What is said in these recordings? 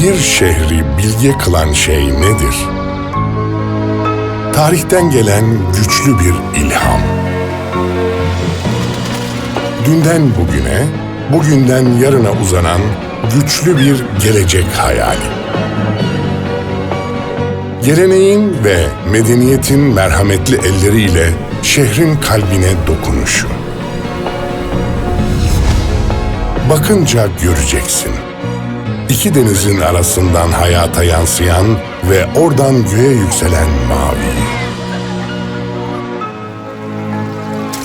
şehri bilge kılan şey nedir? Tarihten gelen güçlü bir ilham. Dünden bugüne, bugünden yarına uzanan güçlü bir gelecek hayali. Geleneğin ve medeniyetin merhametli elleriyle şehrin kalbine dokunuşu. Bakınca göreceksin. İki denizin arasından hayata yansıyan ve oradan göğe yükselen mavi.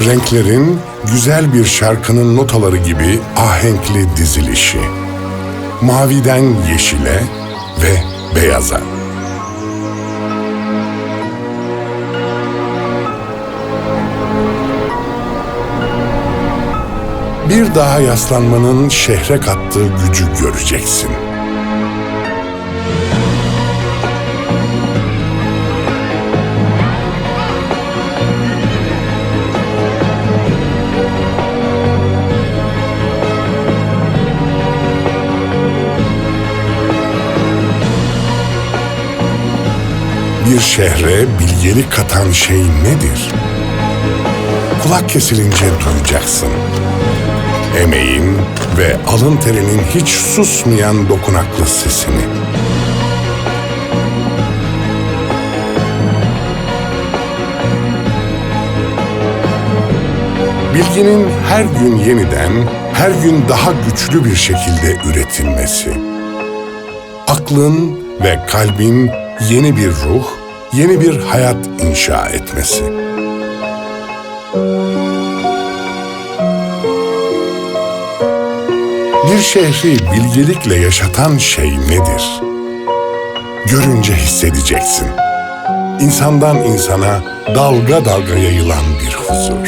Renklerin güzel bir şarkının notaları gibi ahenkli dizilişi. Maviden yeşile ve beyaza. Bir daha yaslanmanın şehre kattığı gücü göreceksin. Bir şehre bilgelik katan şey nedir? Kulak kesilince duyacaksın. Emeğin ve alın terinin hiç susmayan dokunaklı sesini. Bilginin her gün yeniden, her gün daha güçlü bir şekilde üretilmesi. Aklın ve kalbin yeni bir ruh, yeni bir hayat inşa etmesi. Bir şehri bilgelikle yaşatan şey nedir? Görünce hissedeceksin. İnsandan insana dalga dalga yayılan bir huzur.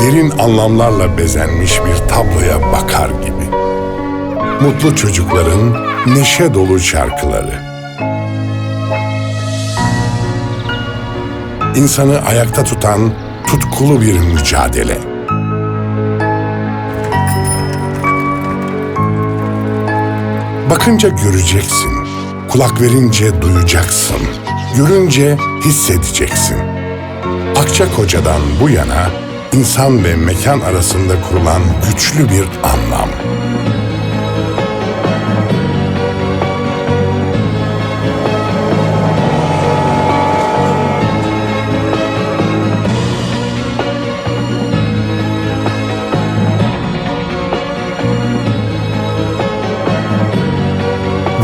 Derin anlamlarla bezenmiş bir tabloya bakar gibi. Mutlu çocukların neşe dolu şarkıları. İnsanı ayakta tutan tutkulu bir mücadele. Bakınca göreceksin, kulak verince duyacaksın, görünce hissedeceksin. Akçakoca'dan bu yana insan ve mekan arasında kurulan güçlü bir anlam.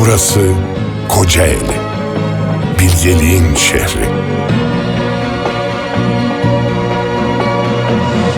Burası Kocaeli, bilgeliğin şehri.